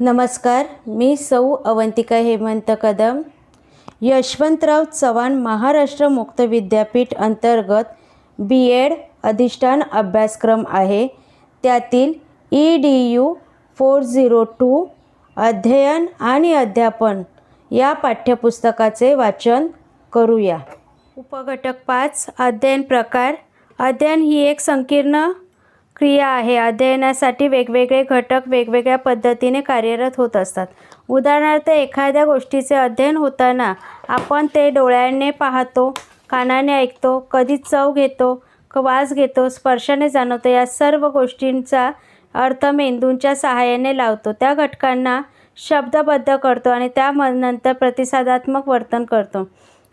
नमस्कार मी सौ अवंतिका हेमंत कदम. यशवंतराव चव्हाण महाराष्ट्र मुक्त विद्यापीठ अंतर्गत बी एड अधिष्ठान अभ्यासक्रम आहे. त्यातील E D U four zero two अध्ययन आणि अध्यापन या पाठ्यपुस्तकाचे वाचन करूया. उपघटक पाच अध्ययन प्रकार. अध्ययन ही एक संकीर्ण क्रिया आहे. अध्ययनासाठी वेगवेगळे घटक वेगवेगळ्या पद्धतीने कार्यरत होत असतात. उदाहरणार्थ एखाद्या गोष्टीचे अध्ययन होताना आपण ते डोळ्याने पाहतो कानाने ऐकतो कधी चव घेतो क वास घेतो स्पर्शाने जाणवतो. या सर्व गोष्टींचा अर्थ मेंदूंच्या सहाय्याने लावतो. त्या घटकांना शब्दबद्ध करतो आणि त्या नंतर प्रतिसादात्मक वर्तन करतो.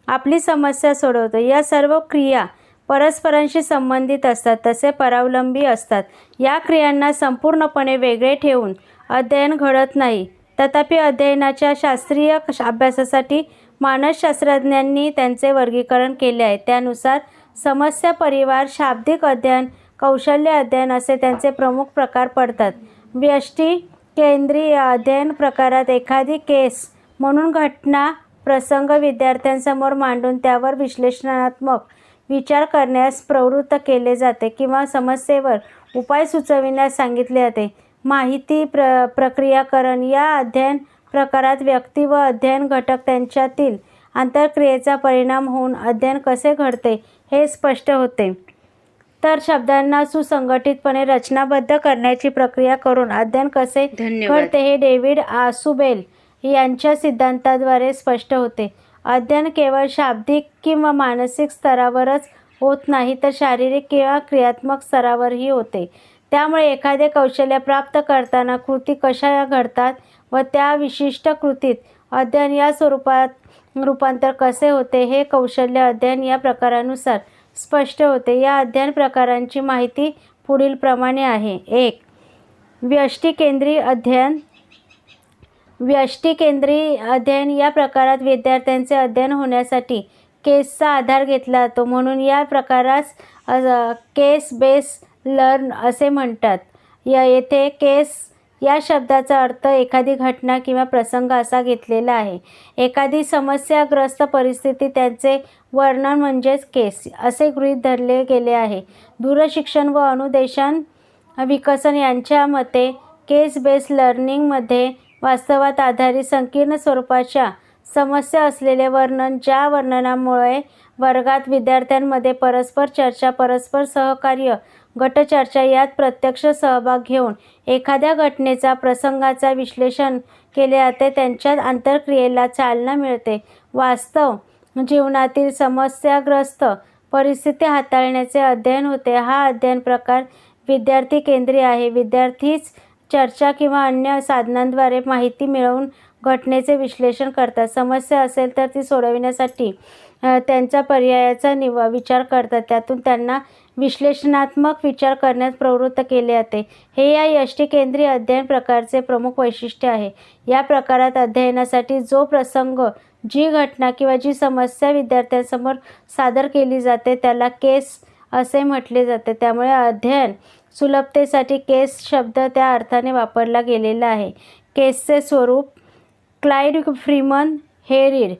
आपली समस्या सोडवतो. या सर्व क्रिया परस्परांशी संबंधित असतात तसे परावलंबी असतात. या क्रियांना संपूर्णपणे वेगळे ठेवून अध्ययन घडत नाही. तथापि अध्ययनाच्या शास्त्रीय अभ्यासासाठी मानसशास्त्रज्ञांनी त्यांचे वर्गीकरण केले आहे. त्यानुसार समस्या परिवार शाब्दिक अध्ययन कौशल्य अध्ययन असे त्यांचे प्रमुख प्रकार पडतात. व्यष्टी केंद्रीय अध्ययन प्रकारात एखादी केस म्हणून घटना प्रसंग विद्यार्थ्यांसमोर मांडून त्यावर विश्लेषणात्मक विचार करण्यास प्रवृत्त केले जाते किंवा समस्येवर उपाय सुचविण्यास सांगितले जाते. माहिती प्र प्रक्रियाकरण या अध्ययन प्रकारात व्यक्ती व अध्ययन घटक त्यांच्यातील आंतरक्रियेचा परिणाम होऊन अध्ययन कसे घडते हे स्पष्ट होते. तर शब्दांना सुसंघटितपणे रचनाबद्ध करण्याची प्रक्रिया करून अध्ययन कसे. घडते हे डेव्हिड आसुबेल यांच्या सिद्धांताद्वारे स्पष्ट होते. अध्ययन केवळ शाब्दिक किंवा मानसिक स्तरावरच होत नाही तर शारीरिक किंवा क्रियात्मक स्तरावरही होते. त्यामुळे एखादे कौशल्य प्राप्त करताना कृती कशा घडतात व त्या विशिष्ट कृतीत अध्ययन या स्वरूपात रूपांतर कसे होते हे कौशल्य अध्ययन या प्रकारानुसार स्पष्ट होते. या अध्ययन प्रकारांची माहिती पुढीलप्रमाणे आहे. एक व्यष्टिकेंद्री अध्ययन व्यष्टिकेंद्री अध्ययन या प्रकारात विद्यार्थ्यांचे अध्ययन होण्यासाठी केसचा आधार घेतला जातो. म्हणून या प्रकारास केस बेस लर्न असे म्हणतात. या येथे केस या शब्दाचा अर्थ एखादी घटना किंवा प्रसंग असा घेतलेला आहे. एखादी समस्याग्रस्त परिस्थिती त्यांचे वर्णन म्हणजेच केस असे गृहीत धरले गेले आहे. दूरशिक्षण व अनुदेशन विकसन यांच्या मते केस बेस लर्निंगमध्ये वास्तवात आधारित संकीर्ण स्वरूपाच्या समस्या असलेले वर्णन ज्या वर्णनामुळे वर्गात विद्यार्थ्यांमध्ये परस्पर चर्चा परस्पर सहकार्य गटचर्चा यात प्रत्यक्ष सहभाग घेऊन एखाद्या घटनेचा प्रसंगाचा विश्लेषण केले जाते त्यांच्यात आंतरक्रियेला चालना मिळते. वास्तव जीवनातील समस्याग्रस्त परिस्थिती हाताळण्याचे अध्ययन होते. हा अध्ययन प्रकार विद्यार्थी केंद्रीय आहे. विद्यार्थीच चर्चा किंवा अन्य साधनांद्वारे माहिती मिळवून घटनेचे विश्लेषण करतात. समस्या असेल तर ती सोडविण्यासाठी त्यांच्या पर्यायाचा निव विचार करतात. त्यातून त्यांना विश्लेषणात्मक विचार करण्यास प्रवृत्त केले जाते. हे या यष्टिकेंद्रीय अध्ययन प्रकारचे प्रमुख वैशिष्ट्य आहे. या प्रकारात अध्ययनासाठी जो प्रसंग जी घटना किंवा जी समस्या विद्यार्थ्यांसमोर सादर केली जाते त्याला केस असे म्हटले जाते. त्यामुळे अध्ययन सुलभतेसाठी केस शब्द त्या अर्थाने वापरला गेलेला आहे. केसचे स्वरूप क्लाइड फ्रीमन हेरिड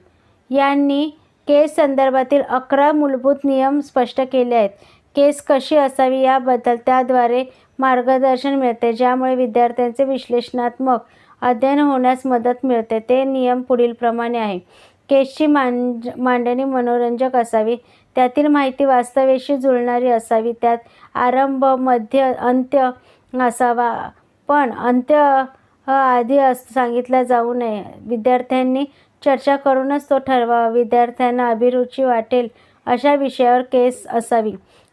यांनी केस संदर्भातील अकरा मूलभूत नियम स्पष्ट केले आहेत. केस कशी असावी याबद्दल त्याद्वारे मार्गदर्शन मिळते ज्यामुळे विद्यार्थ्यांचे विश्लेषणात्मक अध्ययन होण्यास मदत मिळते. ते नियम पुढीलप्रमाणे आहे. केसची मांड मांडणी मनोरंजक असावी. त्यातील माहिती वास्तवेशी जुळणारी असावी. त्यात आरंभ मध्य अंत्य असावा. पण अंत्य आधी अस सांगितला जाऊ नये. विद्यार्थ्यांनी चर्चा करूनच तो ठरवावा. विद्यार्थ्यांना अभिरुची वाटेल अशा विषयावर केस असावी.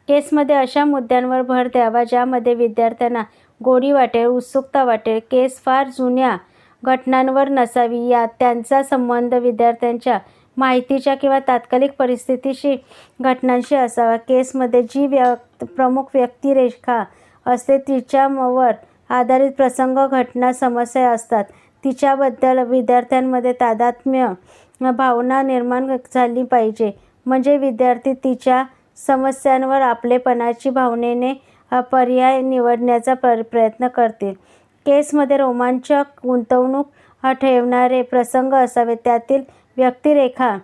केसमध्ये अशा मुद्द्यांवर भर द्यावा ज्यामध्ये विद्यार्थ्यांना गोडी वाटेल उत्सुकता वाटेल. केस फार जुन्या घटनांवर नसावी. या त्यांचा संबंध विद्यार्थ्यांच्या माहितीच्या किंवा तात्कालिक परिस्थितीशी घटनांशी असावा. केसमध्ये जी व्यक्त प्रमुख व्यक्तिरेखा असते तिच्यावर आधारित प्रसंग घटना समस्या असतात. तिच्याबद्दल विद्यार्थ्यांमध्ये तादात्म्य भावना निर्माण झाली पाहिजे. म्हणजे विद्यार्थी तिच्या समस्यांवर आपलेपणाची भावनेने पर्याय निवडण्याचा पर प्रयत्न करतील. केसमध्ये रोमांचक गुंतवणूक ठेवणारे प्रसंग असावे त्यातील व्यक्तिरेखा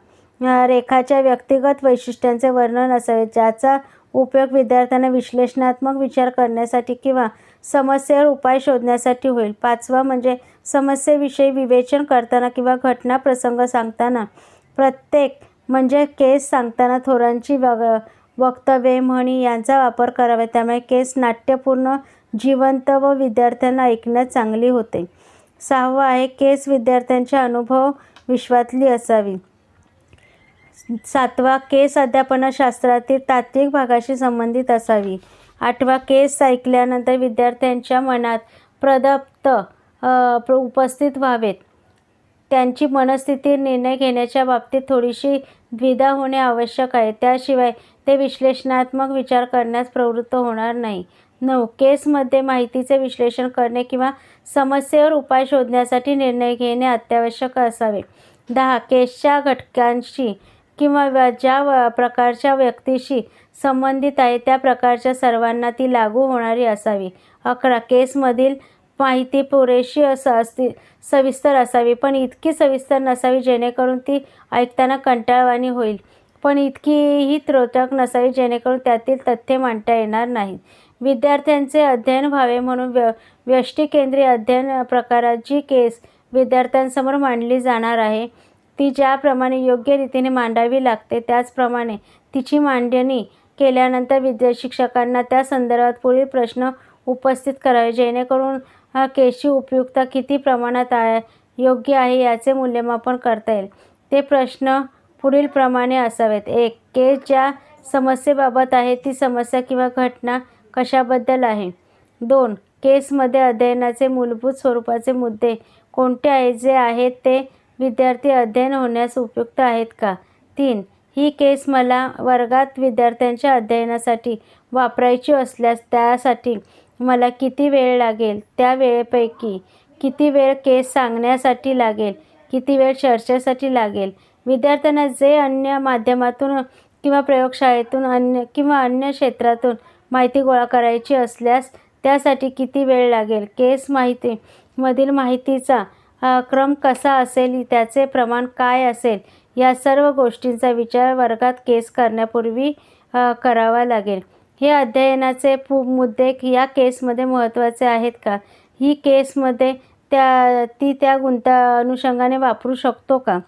रेखाच्या व्यक्तिगत वैशिष्ट्यांचे वर्णन असावे. ज्याचा उपयोग विद्यार्थ्यांना विश्लेषणात्मक विचार करण्यासाठी किंवा समस्येवर उपाय शोधण्यासाठी होईल. पाचवा म्हणजे समस्येविषयी विवेचन करताना किंवा घटना प्रसंग सांगताना. प्रत्येक म्हणजे केस सांगताना थोरांची वग वक्तव्ये म्हणी यांचा वापर करावा. त्यामुळे केस नाट्यपूर्ण जिवंत व विद्यार्थ्यांना ऐकण्यात चांगली होते. सहावं आहे केस विद्यार्थ्यांचे अनुभव विश्वातली असावी. सातवा केस अध्यापनशास्त्रातील तात्विक भागाशी संबंधित असावी. आठवा केस ऐकल्यानंतर विद्यार्थ्यांच्या मनात प्रदप्त उपस्थित व्हावेत. त्यांची मनस्थिती निर्णय घेण्याच्या बाबतीत थोडीशी द्विधा होणे आवश्यक आहे. त्याशिवाय ते विश्लेषणात्मक विचार करण्यास प्रवृत्त होणार नाही. नऊ केसमध्ये माहितीचे विश्लेषण करणे किंवा समस्येवर उपाय शोधण्यासाठी निर्णय घेणे अत्यावश्यक असावे. दहा केसच्या घटकांशी किंवा ज्या प्रकारच्या व्यक्तीशी संबंधित आहे त्या प्रकारच्या सर्वांना ती लागू होणारी असावी. अकरा केसमधील माहिती पुरेशी असं असती सविस्तर असावी पण इतकी सविस्तर नसावी जेणेकरून ती ऐकताना कंटाळवाणी होईल. पण इतकीही त्रोटक नसावी जेणेकरून त्यातील तथ्य मांडता येणार नाहीत. विद्यार्थ्यांचे अध्ययन व्हावे म्हणून व्य व्यष्टिकेंद्रीय अध्ययन प्रकारात जी केस विद्यार्थ्यांसमोर मांडली जाणार आहे. ती ज्याप्रमाणे योग्य रीतीने मांडावी लागते त्याचप्रमाणे तिची मांडणी केल्यानंतर विद्या शिक्षकांना त्या संदर्भात पुढील प्रश्न उपस्थित करावे जेणेकरून हा केसची उपयुक्तता किती प्रमाणात आहे योग्य आहे याचे मूल्यमापन करता येईल. ते प्रश्न पुढीलप्रमाणे असावेत. एक केस ज्या समस्येबाबत आहे ती समस्या किंवा घटना कशाबद्दल आहे? दोन केसमध्ये अध्ययनाचे मूलभूत स्वरूपाचे मुद्दे कोणते आहेत जे आहेत ते विद्यार्थी अध्ययन होण्यास उपयुक्त आहेत का? तीन ही केस मला वर्गात विद्यार्थ्यांच्या अध्ययनासाठी वापरायची असल्यास त्यासाठी मला किती वेळ लागेल? त्या वेळेपैकी किती वेळ केस सांगण्यासाठी लागेल? किती वेळ चर्चेसाठी लागेल? विद्यार्थ्यांना जे अन्य माध्यमातून किंवा प्रयोगशाळेतून अन्य किंवा अन्य क्षेत्रातून माहिती गोळा करायची असल्यास त्यासाठी किती वेळ लागेल? केस माहिती मधील माहितीचा क्रम कसा असेल? त्याचे प्रमाण काय असेल? या सर्व गोष्टींचा विचार वर्गात केस करण्यापूर्वी करावा लागेल. हे अध्ययनाचे पु मुद्दे या केसमध्ये महत्त्वाचे आहेत का? ही केसमध्ये त्या ती त्या गुंता अनुषंगाने वापरू शकतो का?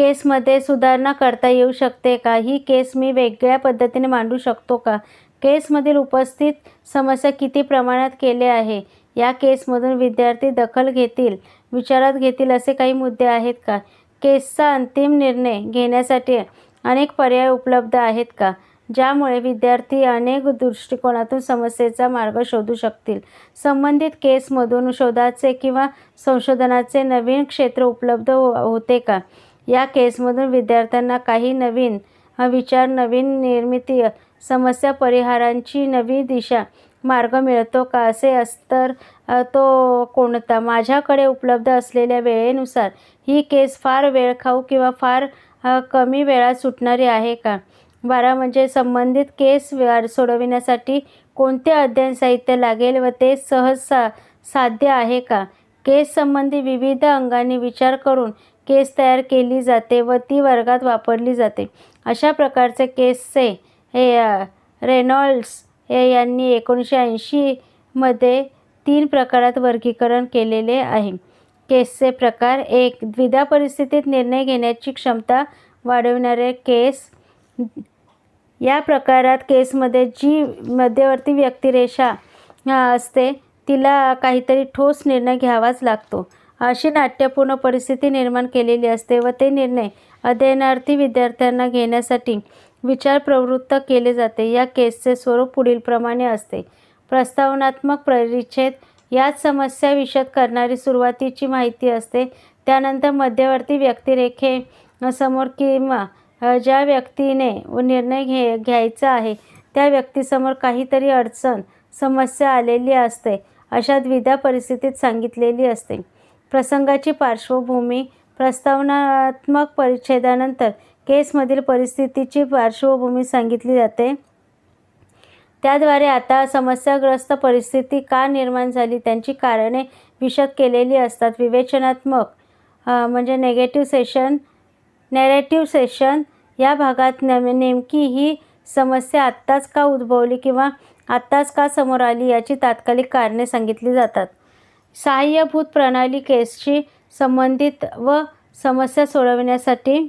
केसमध्ये सुधारणा करता येऊ शकते का? ही केस मी वेगळ्या पद्धतीने मांडू शकतो का? केसमधील उपस्थित समस्या किती प्रमाणात केले आहे? या केसमधून विद्यार्थी दखल घेतील विचारात घेतील असे काही मुद्दे आहेत का? केसचा अंतिम निर्णय घेण्यासाठी अनेक पर्याय उपलब्ध आहेत का? ज्यामुळे विद्यार्थी अनेक दृष्टिकोनातून समस्येचा मार्ग शोधू शकतील. संबंधित केसमधून शोधाचे किंवा संशोधनाचे नवीन क्षेत्र उपलब्ध हो होते का? या केसमधून विद्यार्थ्यांना काही नवीन विचार नवीन निर्मिती समस्या परिहारांची नवी दिशा मार्ग मिळतो का असे अस्तर तो कोणता? माझ्याकडे उपलब्ध असलेल्या वेळेनुसार ही केस फार वेळखाऊ किंवा फार कमी वेळात सुटणारी आहे का? बारा म्हणजे संबंधित केस सोडविण्यासाठी कोणते अध्ययन साहित्य लागेल व ते सहज सा साध्य आहे का? केस संबंधी विविध अंगांनी विचार करून केस तयार केली जाते व ती वर्गात वापरली जाते. अशा प्रकारचे केसचे हे रेनॉल्ड्स हे यांनी एकोणीसशे ऐंशीमध्ये तीन प्रकारात वर्गीकरण केलेले आहे. केसचे प्रकार एक द्विधा परिस्थितीत निर्णय घेण्याची क्षमता वाढविणारे केस. या प्रकारात केसमध्ये जी मध्यवर्ती व्यक्तिरेषा असते तिला काहीतरी ठोस निर्णय घ्यावाच लागतो. अशी नाट्यपूर्ण परिस्थिती निर्माण केलेली असते व ते निर्णय अध्ययनार्थी विद्यार्थ्यांना घेण्यासाठी विचार प्रवृत्त केले जाते. या केसचे स्वरूप पुढीलप्रमाणे असते. प्रस्तावनात्मक परिच्छेद यात समस्या विशद करणारी सुरुवातीची माहिती असते. त्यानंतर मध्यवर्ती व्यक्तिरेखे समोर किंवा ज्या व्यक्तीने व निर्णय घे घ्यायचा आहे त्या व्यक्तीसमोर काहीतरी अडचण समस्या आलेली असते अशा द्विधा परिस्थितीत सांगितलेली असते. प्रसंगाची पार्श्वभूमी प्रस्तावनात्मक परिच्छेदानंतर केसमधील परिस्थितीची पार्श्वभूमी सांगितली जाते. त्याद्वारे आता समस्याग्रस्त परिस्थिती का निर्माण झाली? त्यांची कारणे विशद केलेली असतात. विवेचनात्मक म्हणजे नेगेटिव्ह सेशन नॅरेटिव्ह सेशन या भागात नेम नेमकी ही समस्या आत्ताच का उद्भवली किंवा आत्ताच का समोर आली याची तात्कालिक कारणे सांगितली जातात. सहाय्यभूत प्रणाली केसशी संबंधित व समस्या सोडविण्यासाठी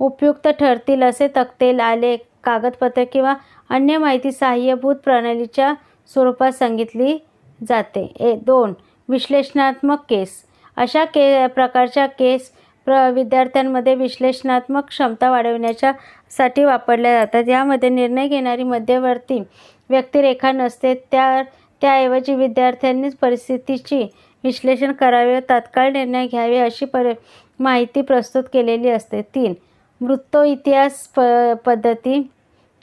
उपयुक्त ठरतील असे तक्तेल आलेख कागदपत्र किंवा अन्य माहिती सहाय्यभूत प्रणालीच्या स्वरूपात सांगितली जाते. ए दोन विश्लेषणात्मक केस. अशा के प्रकारच्या केस प्र विद्यार्थ्यांमध्ये विश्लेषणात्मक क्षमता वाढविण्याच्या साठी वापरल्या जातात. यामध्ये निर्णय घेणारी मध्यवर्ती व्यक्तिरेखा नसते त्या त्याऐवजी विद्यार्थ्यांनीच परिस्थितीची विश्लेषण करावे व तात्काळ निर्णय घ्यावे अशी पर माहिती प्रस्तुत केलेली असते. तीन वृत्तो इतिहास प पद्धती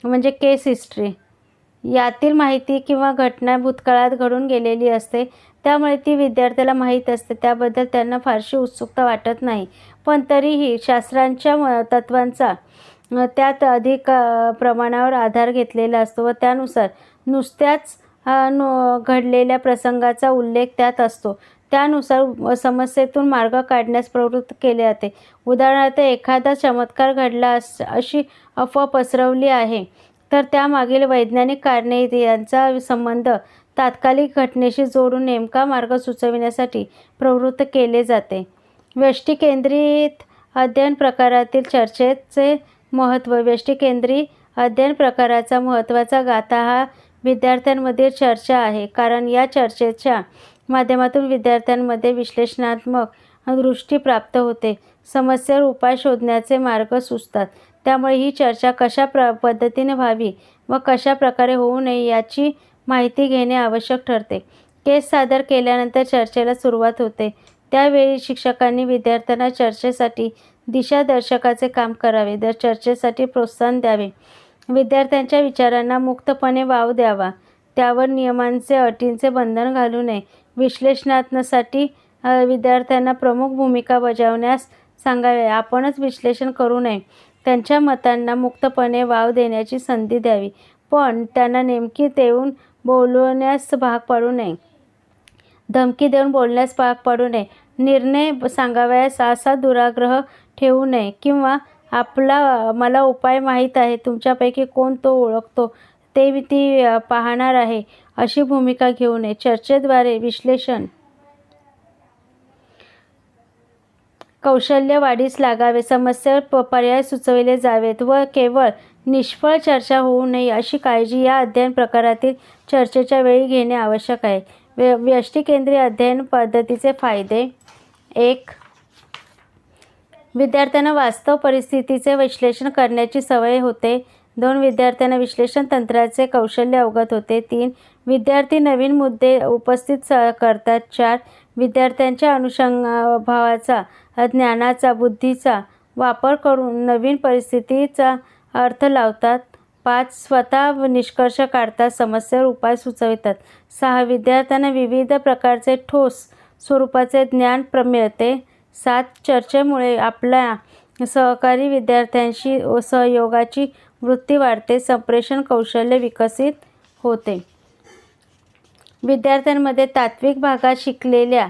म्हणजे केस हिस्ट्री. यातील माहिती किंवा घटना भूतकाळात घडून गेलेली असते. त्यामुळे ती विद्यार्थ्याला माहीत असते. त्याबद्दल त्यांना फारशी उत्सुकता वाटत नाही. पण तरीही शास्त्रांच्या म- तत्त्वांचा त्यात अधिक प्रमाणावर आधार घेतलेला असतो व त्यानुसार नुसत्याच नु घडलेल्या प्रसंगाचा उल्लेख त्यात असतो. त्यानुसार समस्येतून मार्ग काढण्यास प्रवृत्त केले जाते. उदाहरणार्थ एखादा चमत्कार घडला अस अशी अफवा पसरवली आहे तर त्यामागील वैज्ञानिक कारणे यांचा संबंध तात्कालिक घटनेशी जोडून नेमका मार्ग सुचविण्यासाठी प्रवृत्त केले जाते. व्यष्टिकेंद्रित अध्ययन प्रकारातील चर्चेचे महत्त्व व्यष्टिकेंद्री अध्ययन प्रकाराचा महत्त्वाचा गाथा हा विद्यार्थ्यांमध्ये चर्चा आहे. कारण या चर्चेच्या माध्यमातून विद्यार्थ्यांमध्ये विश्लेषणात्मक दृष्टी प्राप्त होते. समस्येवर उपाय शोधण्याचे मार्ग सुचतात. त्यामुळे ही चर्चा कशा प्र पद्धतीने व्हावी व कशा प्रकारे होऊ नये याची माहिती घेणे आवश्यक ठरते. केस सादर केल्यानंतर चर्चेला सुरुवात होते. त्यावेळी शिक्षकांनी विद्यार्थ्यांना चर्चेसाठी दिशादर्शकाचे काम करावे. दर चर्चेसाठी प्रोत्साहन द्यावे. विद्यार्थ्यांच्या विचारांना मुक्तपणे वाव द्यावा. त्यावर नियमांचे अटींचे बंधन घालू नये. विश्लेषणात्मसाठी विद्यार्थ्यांना प्रमुख भूमिका बजावण्यास सांगावे. आपणच विश्लेषण करू नये. त्यांच्या मतांना मुक्तपणे वाव देण्याची संधी द्यावी. पण त्यांना नेमकी देऊन बोलवण्यास भाग पाडू नये. धमकी देऊन बोलण्यास भाग पाडू नये. निर्णय सांगावयास असा दुराग्रह ठेवू नये किंवा आपला मला उपाय माहीत आहे तुमच्यापैकी कोण तो ओळखतो ते मी ती पाहणार आहे अशी भूमिका घेऊ नये चर्चेद्वारे विश्लेषण. कौशल्य वाढीस लागावे समस्येवर प पर्याय सुचविले जावेत व केवळ निष्फळ चर्चा होऊ नये अशी काळजी या अध्ययन प्रकारातील चर्चेच्या वेळी घेणे आवश्यक आहे. व्य व्यष्टिकेंद्रीय अध्ययन पद्धतीचे फायदे. एक विद्यार्थ्यांना वास्तव परिस्थितीचे विश्लेषण करण्याची सवय होते. दोन विद्यार्थ्यांना विश्लेषण तंत्राचे कौशल्य अवगत होते. तीन विद्यार्थी नवीन मुद्दे उपस्थित स- करतात. चार विद्यार्थ्यांच्या अनुषंगाभावाचा ज्ञानाचा बुद्धीचा वापर करून नवीन परिस्थितीचा अर्थ लावतात. पाच स्वतः निष्कर्ष काढतात समस्येवर उपाय सुचवितात. सहा विद्यार्थ्यांना विविध प्रकारचे ठोस स्वरूपाचे ज्ञान प्र मिळते. सात चर्चेमुळे आपल्या सहकारी विद्यार्थ्यांशी व सहयोगाची वृत्ती वाढते संप्रेषण कौशल्य विकसित होते. विद्यार्थ्यांमध्ये तात्विक भागात शिकलेल्या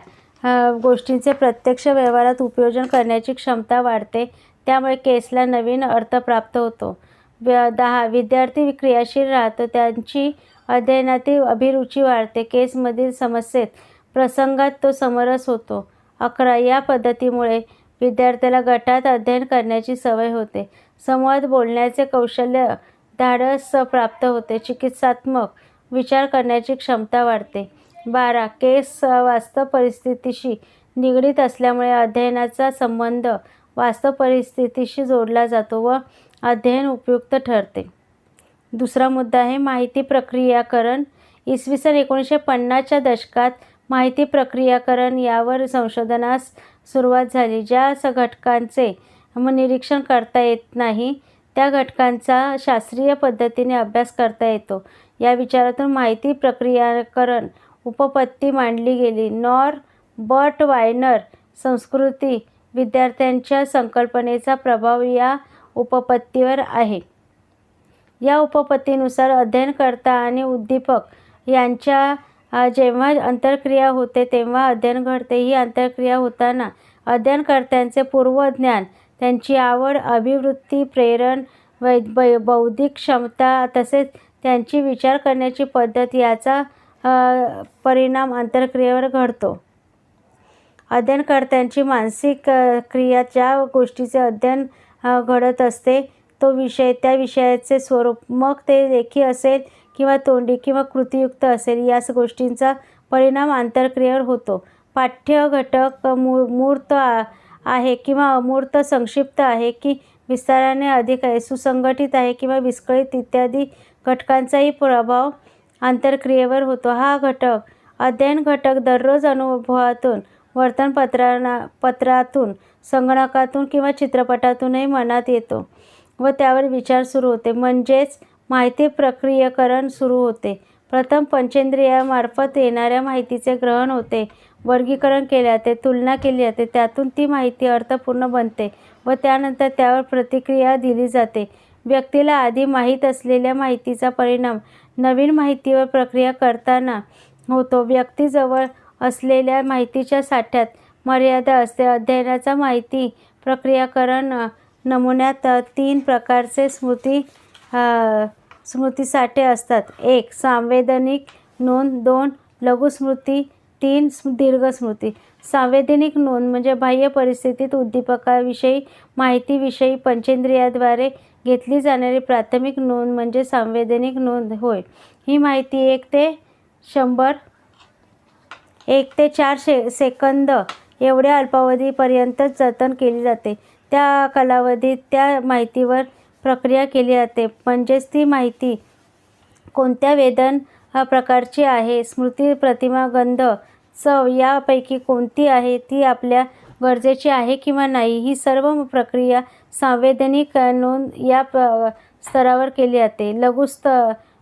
गोष्टींचे प्रत्यक्ष व्यवहारात उपयोजन करण्याची क्षमता वाढते. त्यामुळे केसला नवीन अर्थ प्राप्त होतो. व्य दहा विद्यार्थी क्रियाशील राहतो. त्यांची अध्ययनातील अभिरुची वाढते. केसमधील समस्येत प्रसंगात तो समरस होतो. अकरा. या पद्धतीमुळे विद्यार्थ्याला गटात अध्ययन करण्याची सवय होते. संवाद बोलण्याचे कौशल्य धाडस प्राप्त होते. चिकित्सात्मक विचार करण्याची क्षमता वाढते. बारा. केस वास्तव परिस्थितीशी निगडीत असल्यामुळे अध्ययनाचा संबंध वास्तव परिस्थितीशी जोडला जातो व अध्ययन उपयुक्त ठरते. दुसरा मुद्दा आहे माहिती प्रक्रियाकरण. इसवी सन एकोणीसशे पन्नासच्या दशकात माहिती प्रक्रियाकरण यावर संशोधनास सुरुवात झाली. ज्या घटकांचे निरीक्षण करता येत नाही त्या घटकांचा शास्त्रीय पद्धतीने अभ्यास करता येतो. या विचारातून माहिती प्रक्रियाकरण उपपत्ती मांडली गेली. नॉर बट वायनर संस्कृती विद्यार्थ्यांच्या संकल्पनेचा प्रभाव या उपपत्तीवर आहे. या उपपत्तीनुसार अध्ययनकर्ता आणि उद्दीपक यांच्या जेव्हा अंतरक्रिया होते तेव्हा अध्ययन घडते. ही अंतरक्रिया होताना अध्ययनकर्त्यांचे पूर्वज्ञान, त्यांची आवड, अभिवृत्ती, प्रेरण, बौद्धिक क्षमता तसेच त्यांची विचार करण्याची पद्धत याचा परिणाम अंतरक्रियेवर घडतो. अध्ययनकर्त्यांची मानसिक क्रिया ज्या गोष्टीचे अध्ययन घडत असते तो विषय, त्या विषयाचे स्वरूप, मग ते लेखी असेल किंवा तोंडी किंवा कृतीयुक्त असेल याच गोष्टींचा परिणाम आंतरक्रियेवर होतो. पाठ्य घटक मूर्त आहे किंवा अमूर्त, संक्षिप्त आहे की विस्ताराने अधिक आहे, सुसंघटित आहे किंवा विस्कळीत इत्यादी घटकांचाही प्रभाव आंतरक्रियेवर होतो. हा घटक अध्ययन घटक दररोज अनुभवातून, वर्तमानपत्रातून, संगणकातून किंवा चित्रपटातूनही मनात येतो व त्यावर विचार सुरू होते. म्हणजेच माहिती प्रक्रियेकरण सुरू होते. प्रथम पंचेंद्रियामार्फत येणाऱ्या माहितीचे ग्रहण होते, वर्गीकरण केले जाते, तुलना केली जाते, त्यातून ती माहिती अर्थपूर्ण बनते व त्यानंतर त्यावर प्रतिक्रिया दिली जाते. व्यक्तीला आधी माहीत असलेल्या माहितीचा परिणाम नवीन माहितीवर प्रक्रिया करताना होतो. व्यक्तीजवळ असलेल्या माहितीच्या साठ्यात मर्यादा असते. अध्ययनाचा माहिती प्रक्रियाकरण नमुन्यात तीन प्रकारचे स्मृती स्मृतीसाठे असतात. एक. सांवेदनिक नोंद दोन. लघुस्मृती तीन. दीर्घस्मृती सांवेदनिक नोंद म्हणजे बाह्य परिस्थितीत उद्दीपकाविषयी माहितीविषयी पंचेंद्रियाद्वारे घेतली जाणारी प्राथमिक नोंद म्हणजे सांवेदनिक नोंद होय. ही माहिती एक ते शंभर एक ते चार सेकंद एवढ्या अल्पावधीपर्यंतच जतन केली जाते. त्या कालावधीत त्या माहितीवर प्रक्रिया केली जाते. म्हणजेच ती माहिती कोणत्या वेदन प्रकारची आहे, स्मृती, प्रतिमा, गंध, चव यापैकी कोणती आहे, ती आपल्या गरजेची आहे किंवा नाही, ही सर्व प्रक्रिया सांवेदनिक नोंद या प स्तरावर केली जाते. लघुस्त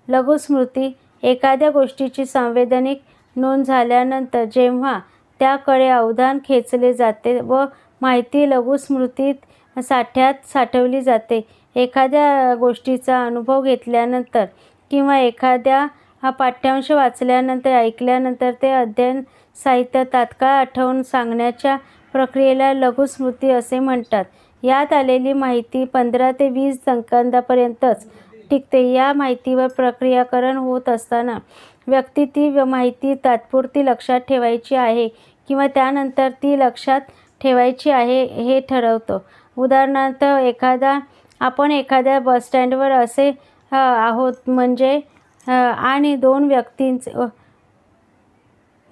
लघुस्मृती एखाद्या गोष्टीची संवेदनिक नोंद झाल्यानंतर जेव्हा त्याकडे अवधान खेचले जाते व माहिती लघुस्मृतीत साठ्यात साठवली जाते. एखाद्या गोष्टीचा अनुभव घेतल्यानंतर किंवा एखादा पाठ्यांश वाचल्यानंतर, ऐकल्यानंतर ते अध्ययन साहित्य तात्काळ आठवून सांगण्याच्या प्रक्रियेला लघुस्मृती असे म्हणतात. यात आलेली माहिती पंधरा ते वीस संकांदापर्यंतच टिकते. या माहितीवर प्रक्रियाकरण होत असताना व्यक्ती ती माहिती तात्पुरती लक्षात ठेवायची आहे किंवा त्यानंतर ती लक्षात ठेवायची आहे हे ठरवतो. उदाहरणार्थ एखादा आपण एखाद्या बसस्टँडवर म्हणजे,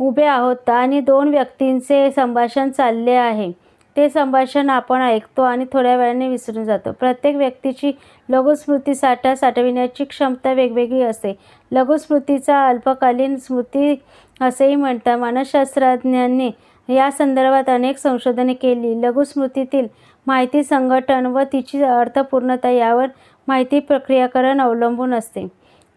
उभे आहोत आणि दोन व्यक्तींचे संभाषण चालले आहे. ते संभाषण आपण ऐकतो आणि थोड्या वेळाने विसरून जातो. प्रत्येक व्यक्तीची लघुस्मृती साठा साठविण्याची क्षमता वेगवेगळी असते. लघुस्मृतीचा अल्पकालीन स्मृती असेही म्हणतात. मानसशास्त्रज्ञांनी या संदर्भात अनेक संशोधने केली. लघुस्मृतीतील माहिती संघटन व तिची अर्थपूर्णता यावर माहिती प्रक्रियाकरण अवलंबून असते.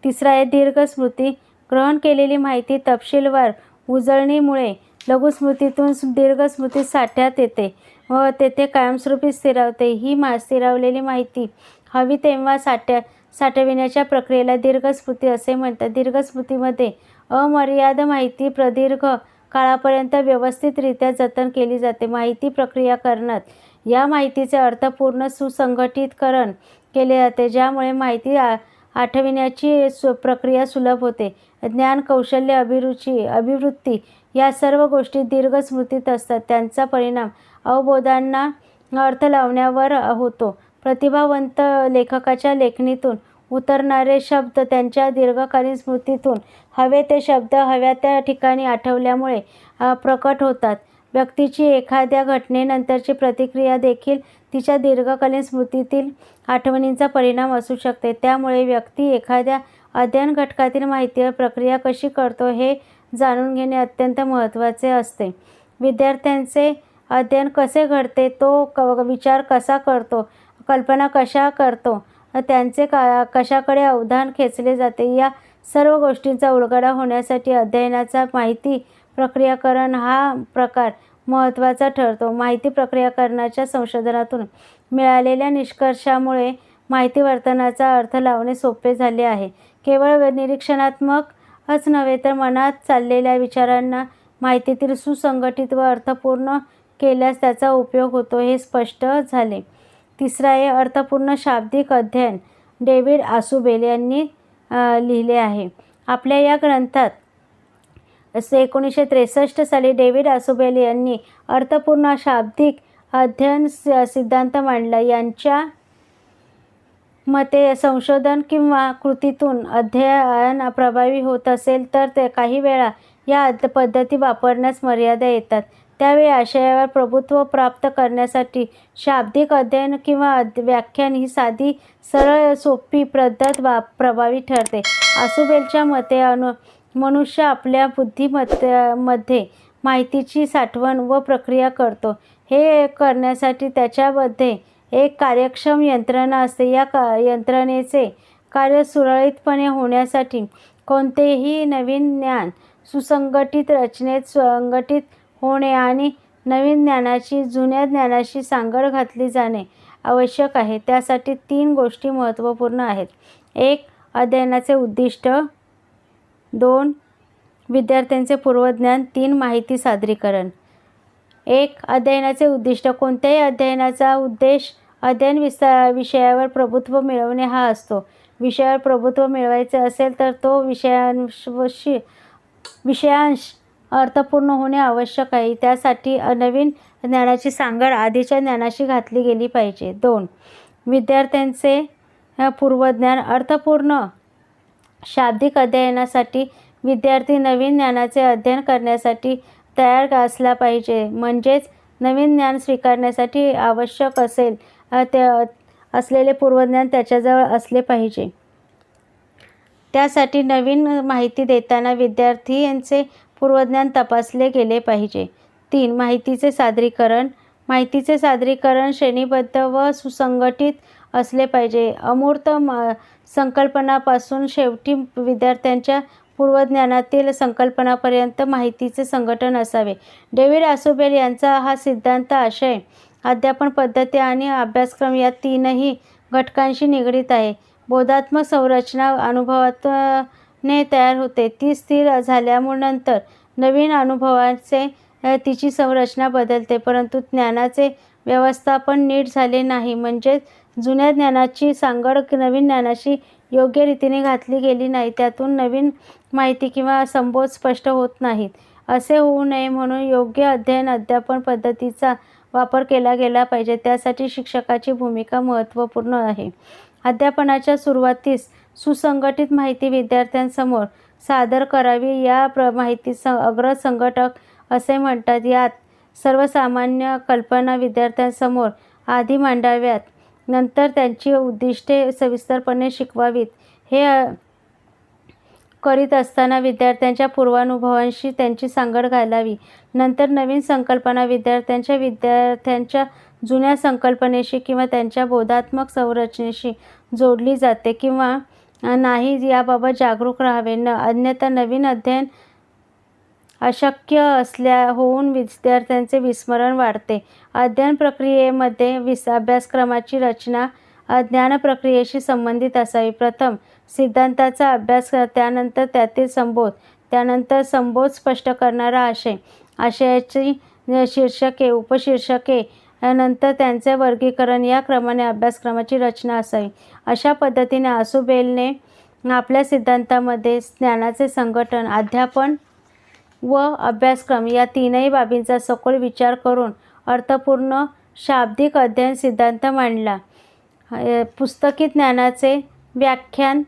तिसरा आहे दीर्घस्मृती. ग्रहण केलेली माहिती तपशीलवार उजळणीमुळे लघुस्मृतीतून दीर्घ स्मृती साठ्यात येते व तेथे कायमस्वरूपी स्थिरावते. ही मा स्थिरावलेली माहिती हवी तेव्हा साठ्या साठविण्याच्या प्रक्रियेला दीर्घस्मृती असे म्हणतात. दीर्घस्मृतीमध्ये अमर्याद माहिती प्रदीर्घ काळापर्यंत व्यवस्थितरित्या जतन केली जाते. माहिती प्रक्रियाकरणात या माहितीचे अर्थपूर्ण सुसंघटितकरण केले जाते, ज्यामुळे माहिती आठविण्याची प्रक्रिया सुलभ होते. ज्ञान, कौशल्य, अभिरुची, अभिवृत्ती या सर्व गोष्टी दीर्घ स्मृतीत असतात. त्यांचा परिणाम अवबोधांना अर्थ लावण्यावर होतो. प्रतिभावंत लेखकाच्या लेखणीतून उतरणारे शब्द त्यांच्या दीर्घकालीन स्मृतीतून हवे ते शब्द हव्या त्या ठिकाणी आठवल्यामुळे प्रकट होतात. व्यक्तीची एखाद्या घटनेनंतरची प्रतिक्रिया देखील तिच्या दीर्घकालीन स्मृतीतील आठवणींचा परिणाम असू शकते. त्यामुळे व्यक्ती एखाद्या अध्ययन घटकातील माहितीवर प्रक्रिया कशी करतो हे जाणून घेणे अत्यंत महत्त्वाचे असते. विद्यार्थ्यांचे अध्ययन कसे घडते, तो क विचार कसा करतो, कल्पना कशा करतो, त्यांचे का कशाकडे अवधान खेचले जाते या सर्व गोष्टींचा उलगडा होण्यासाठी अध्ययनाचा माहिती प्रक्रियाकरण हा प्रकार महत्त्वाचा ठरतो. माहिती प्रक्रियाकरणाच्या संशोधनातून मिळालेल्या निष्कर्षामुळे माहिती वर्तनाचा अर्थ लावणे सोपे झाले आहे. केवळ निरीक्षणात्मकच नव्हे तर मनात चाललेल्या विचारांना माहितीतील सुसंघटित व अर्थपूर्ण केल्यास त्याचा उपयोग होतो हे स्पष्ट झाले. तिसरा आहे अर्थपूर्ण शाब्दिक अध्ययन. डेव्हिड आसुबेल यांनी लिहिले आहे. आपल्या या ग्रंथात असे एकोणीसशे त्रेसष्ट साली डेव्हिड आसुबेल यांनी अर्थपूर्ण शाब्दिक अध्ययन सिद्धांत मांडला. यांच्या मते संशोधन किंवा कृतीतून अध्ययन प्रभावी होत असेल तर ते काही वेळा या पद्धती वापरण्यास मर्यादा येतात. त्यावेळी आशयावर प्रभुत्व प्राप्त करण्यासाठी शाब्दिक अध्ययन किंवा व्याख्यान ही साधी सरळ सोपी पद्धत वा प्रभावी ठरते. आसुबेलच्या मते अनु मनुष्य आपल्या बुद्धिमत्तेमध्ये माहितीची साठवण व प्रक्रिया करतो. हे करण्यासाठी त्याच्यामध्ये एक कार्यक्षम यंत्रणा असते. या का यंत्रणेचे कार्य सुरळीतपणे होण्यासाठी कोणतेही नवीन ज्ञान सुसंघटित रचनेत संघटित होणे आणि नवीन ज्ञानाची जुन्या ज्ञानाशी सांगड घातली जाणे आवश्यक आहे. त्यासाठी तीन गोष्टी महत्त्वपूर्ण आहेत. एक अध्ययनाचे उद्दिष्ट. दोन विद्यार्थ्यांचे पूर्वज्ञान. तीन माहिती सादरीकरण. एक अध्ययनाचे उद्दिष्ट. कोणत्याही अध्ययनाचा उद्देश अध्ययन विस्ता विषयावर प्रभुत्व मिळवणे हा असतो. विषयावर प्रभुत्व मिळवायचे असेल तर तो विषयांशी विषयांश अर्थपूर्ण होणे आवश्यक आहे. त्यासाठी नवीन ज्ञानाची सांगड आधीच्या ज्ञानाशी घातली गेली पाहिजे. दोन विद्यार्थ्यांचे पूर्वज्ञान अर्थपूर्ण शाब्दिक अध्ययनासाठी विद्यार्थी नवीन ज्ञानाचे अध्ययन करण्यासाठी तयार असला पाहिजे. म्हणजेच नवीन ज्ञान स्वीकारण्यासाठी आवश्यक असेल ते असलेले पूर्वज्ञान त्याच्याजवळ असले पाहिजे. त्यासाठी नवीन माहिती देताना विद्यार्थी यांचे पूर्वज्ञान तपासले गेले पाहिजे. तीन माहितीचे सादरीकरण. माहितीचे सादरीकरण श्रेणीबद्ध व सुसंघटित असले पाहिजे. अमूर्त म संकल्पनापासून शेवटी विद्यार्थ्यांच्या पूर्वज्ञानातील संकल्पनापर्यंत माहितीचे संघटन असावे. डेव्हिड आसोबेल यांचा हा सिद्धांत आशय अध्यापन पद्धती आणि अभ्यासक्रम या तीनही घटकांशी निगडीत आहे. बोधात्मक संरचना अनुभवातने तयार होते. ती स्थिर झाल्यामुळे नंतर नवीन अनुभवाचे तिची संरचना बदलते परंतु ज्ञानाचे व्यवस्थापन नीट झाले नाही. म्हणजेच जुन्या ज्ञानाची सांगड नवीन ज्ञानाशी योग्य रीतीने घातली गेली नाही त्यातून नवीन माहिती किंवा संबोध स्पष्ट होत नाहीत. असे होऊ नये म्हणून योग्य अध्ययन अध्यापन पद्धतीचा वापर केला गेला पाहिजे. त्यासाठी शिक्षकाची भूमिका महत्त्वपूर्ण आहे. अध्यापनाच्या सुरुवातीस सुसंघटित माहिती विद्यार्थ्यांसमोर सादर करावी. या प्र माहिती अग्रसंघटक असे म्हणतात. यात सर्वसामान्य कल्पना विद्यार्थ्यांसमोर आधी मांडाव्यात. नंतर त्यांची उद्दिष्टे सविस्तरपणे शिकवावीत. हे करीत असताना विद्यार्थ्यांच्या पूर्वानुभवांशी त्यांची सांगड घालावी. नंतर नवीन संकल्पना विद्यार्थ्यांच्या विद्यार्थ्यांच्या जुन्या संकल्पनेशी किंवा त्यांच्या बोधात्मक संरचनेशी जोडली जाते किंवा नाही याबाबत जागरूक राहावे. न अन्यथा नवीन अध्ययन अशक्य असल्या होऊन विद्यार्थ्यांचे विस्मरण वाढते. अध्ययन प्रक्रियेमध्ये विस अभ्यासक्रमाची रचना अज्ञान प्रक्रियेशी संबंधित असावी. प्रथम सिद्धांताचा अभ्यास त्यानंतर त्यातील संबोध त्यानंतर संबोध स्पष्ट करणारा आशय. आशयाची शीर्षके उपशीर्षके नंतर त्यांचे वर्गीकरण या क्रमाने अभ्यासक्रमाची रचना असावी. अशा पद्धतीने आसुबेलने आपल्या सिद्धांतामध्ये ज्ञानाचे संघटन अध्यापन व अभ्यासक्रम या तीनही बाबींचा सखोल विचार करून अर्थपूर्ण शाब्दिक अध्ययन सिद्धांत मांडला. पुस्तकी ज्ञानाचे व्याख्यान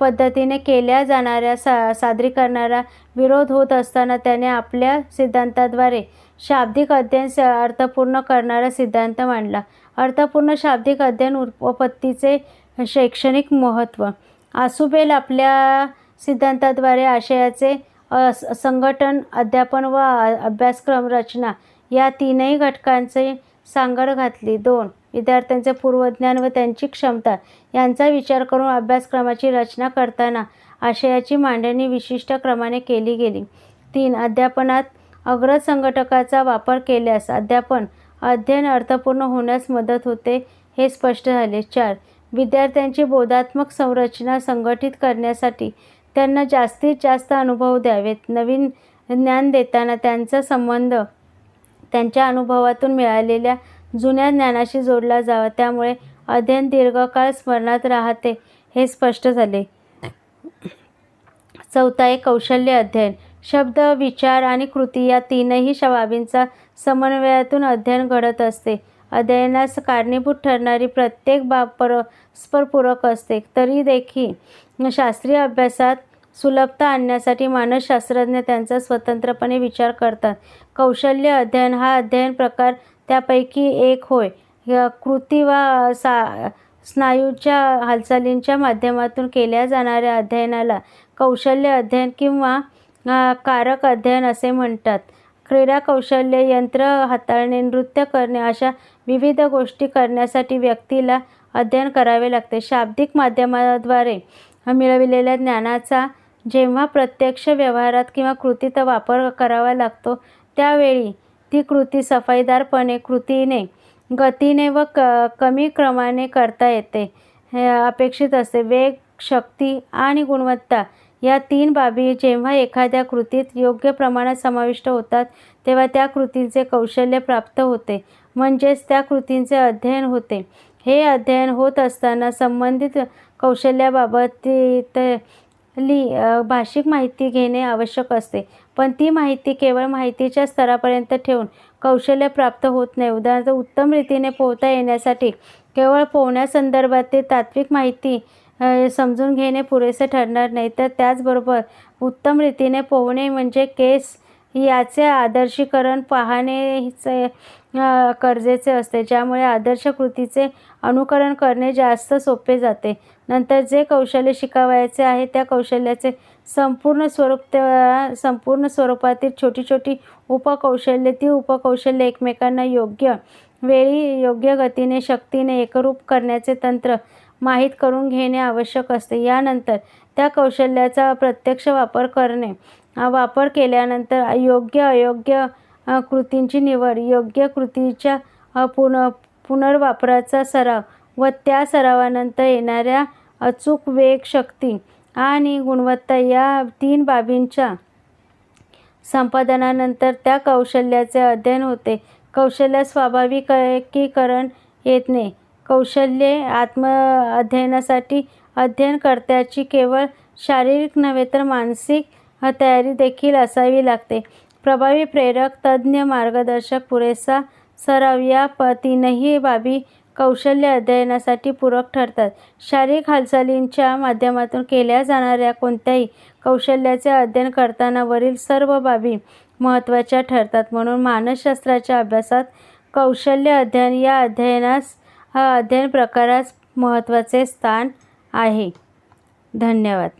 पद्धतीने केल्या जाणाऱ्या सा सादरीकरणाला विरोध होत असताना त्याने आपल्या सिद्धांताद्वारे शाब्दिक अध्ययन अर्थपूर्ण करणारा सिद्धांत मांडला. अर्थपूर्ण शाब्दिक अध्ययन उपपत्तीचे शैक्षणिक महत्त्व. आसुबेल आपल्या सिद्धांताद्वारे आशयाचे संघटन अध्यापन व अभ्यासक्रम रचना या तीनही घटकांचे सांगड घातली. दोन विद्यार्थ्यांचे पूर्वज्ञान व त्यांची क्षमता यांचा विचार करून अभ्यासक्रमाची रचना करताना आशयाची मांडणी विशिष्ट क्रमाने केली गेली. तीन अध्यापनात अग्रज संघटकाचा वापर केल्यास अध्यापन अध्ययन अर्थपूर्ण होण्यास मदत होते हे स्पष्ट झाले. चार विद्यार्थ्यांची बोधात्मक संरचना संघटित करण्यासाठी त्यांना जास्तीत जास्त अनुभव द्यावेत. नवीन ज्ञान देताना त्यांचा संबंध त्यांच्या अनुभवातून मिळालेल्या जुन्या ज्ञानाशी जोडला जावा. त्यामुळे अध्ययन दीर्घकाळ स्मरणात राहते हे स्पष्ट झाले. चौथा एक कौशल्य अध्ययन. शब्द विचार आणि कृती या तीनही बाबींचा समन्वयातून अध्ययन घडत असते. अध्ययनास कारणीभूत ठरणारी प्रत्येक बाब परस्परपूरक असते. तरी देखील शास्त्रीय अभ्यासात सुलभता आणण्यासाठी मानसशास्त्रज्ञ त्यांचा स्वतंत्रपणे विचार करतात. कौशल्य अध्ययन हा अध्ययन प्रकार त्यापैकी एक होय. कृती वा सा स्नायूच्या हालचालींच्या माध्यमातून केल्या जाणाऱ्या अध्ययनाला कौशल्य अध्ययन किंवा कारक अध्ययन असे म्हणतात. क्रीडा कौशल्य यंत्र हाताळणे नृत्य करणे अशा विविध गोष्टी करण्यासाठी व्यक्तीला अध्ययन करावे लागते. शाब्दिक माध्यमाद्वारे मिळविलेल्या ज्ञानाचा जेव्हा प्रत्यक्ष व्यवहारात किंवा कृतीत वापर करावा लागतो त्यावेळी ती कृती सफाईदारपणे कृतीने गतीने व क कमी क्रमाने करता येते. हे अपेक्षित असते. वेग शक्ती आणि गुणवत्ता या तीन बाबी जेव्हा एखाद्या कृतीत योग्य प्रमाणात समाविष्ट होतात तेव्हा त्या कृतींचे कौशल्य प्राप्त होते. म्हणजेच त्या कृतींचे अध्ययन होते. हे अध्ययन होत असताना संबंधित कौशल्याबाबत ली भाषिक माहिती घेणे आवश्यक असते. पण ती माहिती केवळ माहितीच्या स्तरापर्यंत ठेवून कौशल्य प्राप्त होत नाही. उदाहरणार्थ उत्तम रीतीने पोहता येण्यासाठी केवळ पोहण्यासंदर्भात तात्विक माहिती समजून घेणे पुरेसे ठरणार नाही. तर त्याचबरोबर उत्तम रीतीने पोहणे म्हणजे केस याचे आदर्शीकरण पाहणेच गरजेचे असते ज्यामुळे आदर्श कृतीचे अनुकरण करणे जास्त सोपे जाते. नंतर जे कौशल्य शिकावायचे आहे त्या कौशल्याचे संपूर्ण स्वरूप संपूर्ण स्वरूपातील छोटी छोटी उपकौशल्ये ती उपकौशल्य एकमेकांना योग्य वेळी योग्य गतीने शक्तीने एकरूप करण्याचे तंत्र माहीत करून घेणे आवश्यक असते. यानंतर त्या कौशल्याचा प्रत्यक्ष वापर करणे. वापर केल्यानंतर योग्य अयोग्य कृतींची निवड. योग्य कृतीच्या पुन पुनर्वापराचा सराव व त्या सरावानंतर येणाऱ्या अचूक वेग शक्ती आणि गुणवत्ता या तीन बाबींच्या संपादनानंतर त्या कौशल्याचे अध्ययन होते. कौशल्य स्वाभाविकीकरण येत नाही. कौशल्ये आत्म अध्ययनासाठी अध्ययनकर्त्याची केवळ शारीरिक नव्हे तर मानसिक तयारी देखील असावी लागते. प्रभावी प्रेरक तज्ज्ञ मार्गदर्शक पुरेसा सराव या प तीनही बाबी कौशल्य अध्ययनासाठी पूरक ठरतात. शारीरिक हालचालींच्या माध्यमातून केल्या जाणाऱ्या कोणत्याही कौशल्याचे अध्ययन करताना वरील सर्व बाबी महत्त्वाच्या ठरतात. म्हणून मानसशास्त्राच्या अभ्यासात कौशल्य अध्ययन या अध्ययनास अध्ययन प्रकारास महत्त्वाचे स्थान आहे. धन्यवाद.